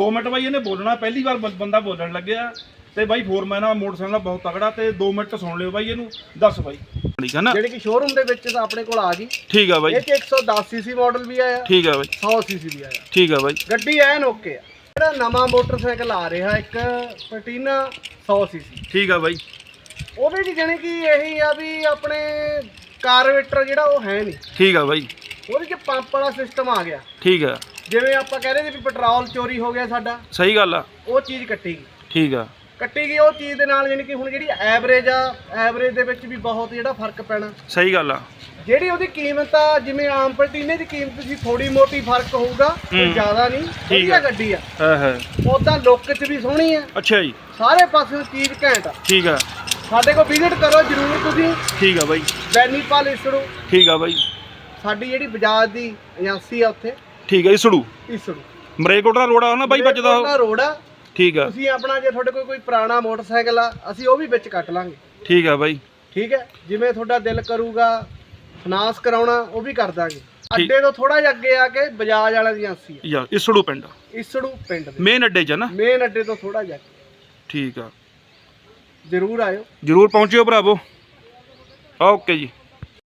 2 minute ਬਾਈ ਇਹਨੇ ਬੋਲਣਾ ਪਹਿਲੀ ਵਾਰ ਬੰ- ਬੰਦਾ ਬੋਲਣ ਲੱਗਿਆ ਤੇ ਬਾਈ ਫੋਰਮੈਨ ਆ ਮੋਟਰਸਾਈਕਲ ਦਾ ਬਹੁਤ ਤਗੜਾ ਤੇ 2 ਮਿੰਟ ਸੁਣ ਲਿਓ ਬਾਈ ਇਹਨੂੰ ਦੱਸ ਬਾਈ। ਠੀਕ ਹੈ ਨਾ? ਜਿਹੜੀ ਕਿ ਸ਼ੋਰੂਮ ਦੇ ਵਿੱਚ ਤਾਂ ਆਪਣੇ ਕੋਲ ਆ ਗਈ। ਠੀਕ ਆ ਬਾਈ। ਇਹ ਚ 110 ਸੀਸੀ ਮਾਡਲ ਵੀ ਆਇਆ ਠੀਕ ਆ ਬਾਈ। 100 ਸੀਸੀ ਵੀ ਆਇਆ। ਠੀਕ ਆ ਬਾਈ। ਗੱਡੀ ਐਨ ਓਕੇ ਆ। ਜਿਹੜਾ ਨਵਾਂ ਮੋਟਰਸਾਈਕਲ ਆ ਰਿਹਾ ਇੱਕ ਪਟੀਨਾ 100 ਸੀਸੀ ਠੀਕ ਆ ਬਾਈ। ਉਹਦੇ ਚ ਜਾਣੀ ਕਿ ਇਹੀ ਆ ਵੀ ਆਪਣੇ ਕਾਰਵੇਟਰ ਜਿਹੜਾ ਉਹ ਹੈ ਨਹੀਂ। ਠੀਕ ਆ ਬਾਈ। ਉਹਦੇ ਚ ਪੰਪ ਵਾਲਾ ਸਿਸਟਮ ਆ ਗਿਆ। ਠੀਕ ਆ। ਜਿਵੇਂ ਆਪਾਂ ਕਹਿੰਦੇ ਸੀ ਵੀ ਪੈਟਰੋਲ ਚੋਰੀ ਹੋ ਗਿਆ ਸਾਡਾ ਸਹੀ ਗੱਲ ਆ। ਉਹ ਚੀਜ਼ ਕੱਟੀ ਗਈ। ਠੀਕ ਆ। ਕੱਟੀ ਗਈ ਉਹ ਚੀਜ਼ ਦੇ ਨਾਲ ਜਾਣੀ ਕਿ ਹੁਣ ਜਿਹੜੀ ਐਵਰੇਜ ਆ ਐਵਰੇਜ ਦੇ ਵਿੱਚ ਵੀ ਬਹੁਤ ਜਿਹੜਾ ਫ਼ਰਕ ਪੈਣਾ। ਸਹੀ ਗੱਲ ਆ। ਜਿਹੜੀ ਉਹਦੀ ਕੀਮਤ ਆ ਜਿਵੇਂ ਆਮ ਪਲਟੀਨੇ ਦੀ ਕੀਮਤ ਸੀ ਥੋੜੀ ਮੋਟੀ ਫ਼ਰਕ ਹੋਊਗਾ ਕੋਈ। ਜ਼ਿਆਦਾ ਨਹੀਂ ਠੀਕ ਆ। ਗੱਡੀ ਆ। ਹਾਂ ਹਾਂ। ਉਦਾਂ ਲੁੱਕ 'ਚ ਵੀ ਸੋਹਣੀ ਆ। ਅੱਛਾ ਜੀ। ਸਾਰੇ ਪਾਸੇ ਚੀਜ਼ ਘੈਂਟ ਆ। ਠੀਕ ਆ। ਸਾਡੇ ਕੋਲ ਵਿਜ਼ਿਟ ਕਰੋ ਜਰੂਰ ਤੁਸੀਂ। ਠੀਕ ਆ ਬਾਈ। ਬੈਨੀਪਾਲ ਇਸੜੂ ਠੀਕ ਆ ਬਾਈ। ਸਾਡੀ ਜਿਹੜੀ ਬਜਾਜ ਦੀ ਏਜੰਸੀ ਆ ਉੱਥੇ ਠੀਕ ਆ ਇਸੜੂ ਇਸੜੂ ਮਰੇਕੋਟਾ ਰੋਡ ਆ ਨਾ ਬਾਈ ਬਚਦਾ ਉਹ। ਰੋਡ ਆ। ਠੀਕ ਆ। ਤੁਸੀਂ ਆਪਣਾ ਜੇ ਤੁਹਾਡੇ ਕੋਲ ਕੋਈ ਪੁਰਾਣਾ ਮੋਟਰਸਾਈਕਲ ਆ ਅਸੀਂ ਉਹ ਵੀ ਵਿੱਚ ਕੱਟ ਲਾਂਗੇ। ਠੀਕ ਆ ਬਾਈ। ਠੀਕ ਹੈ? ਜਿਵੇਂ ਤੁਹਾਡਾ ਦਿਲ ਕਰੂਗਾ ਫਾਈਨਾਂਸ ਕਰਾਉਣਾ ਉਹ ਵੀ ਕਰ ਦਾਂਗੇ। ਅੱਡੇ ਤੋਂ ਥੋੜਾ ਜਿਹਾ ਅੱਗੇ ਆ ਕੇ ਬਜਾਜ ਵਾਲਿਆਂ ਦੀ ਏਜੰਸੀ ਆ ਯਾ ਇਸੜੂ ਪਿੰਡ ਇਸੜੂ ਪਿੰਡ ਦੇ। ਮੇਨ ਅੱਡੇ 'ਚ ਆ ਨਾ। ਮੇਨ ਅੱਡੇ ਤੋਂ ਥੋੜਾ ਜਿਹਾ। ਠੀਕ ਆ। ਜਰੂਰ ਆਇਓ। ਜਰੂਰ ਪਹੁੰਚਿਓ ਭਰਾਵੋ। ਓਕੇ ਜੀ।